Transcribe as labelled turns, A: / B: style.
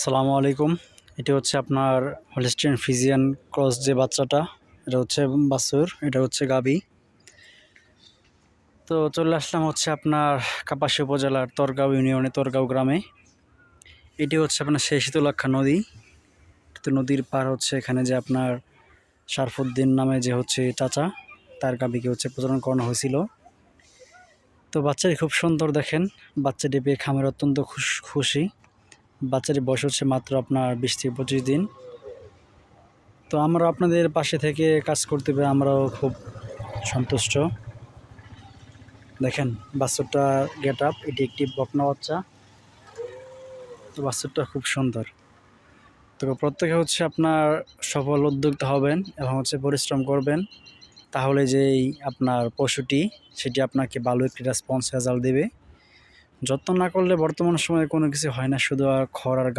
A: আসসালামু আলাইকুম। এটা হচ্ছে আপনার হলিস্টিয়ান ফিজিয়ান ক্রস যে বাচ্চাটা, এটা হচ্ছে বাসুর এটা হচ্ছে গাবি তো চলে আসলাম হচ্ছে আপনার কাপাসী উপজেলার তরগাঁও ইউনিয়নে তরগাঁও গ্রামে। এটি হচ্ছে আপনার সেই শীতলাক্ষা নদী। তো নদীর পার হচ্ছে এখানে যে আপনার শারফুদ্দিন নামে যে হচ্ছে চাচা, তার গাবিকে হচ্ছে প্রজনন করানো হয়েছিল। তো বাচ্চাটি খুব সুন্দর দেখেন। বাচ্চাটি পেয়ে খামের অত্যন্ত খুশ- বাচ্চাটির বয়স হচ্ছে মাত্র আপনার বিশ থেকে পঁচিশ দিন। তো আমরা আপনাদের পাশে থেকে কাজ করতে পেরে আমরাও খুব সন্তুষ্ট। দেখেন, বাচ্চাটা গেট আপ এটি একটি বকনা বাচ্চা। তো বাচ্চাটা খুব সুন্দর। তো প্রত্যেকে হচ্ছে আপনার সফল উদ্যোক্তা হবেন এবং হচ্ছে পরিশ্রম করবেন। তাহলে যেই আপনার পশুটি, সেটি আপনাকে ভালো একটি রেসপন্স রেজাল্ট দেবে। যত্ন না করলে বর্তমান সময়ে কোনো কিছু হয় না। শুধু আর খড় আর গাছ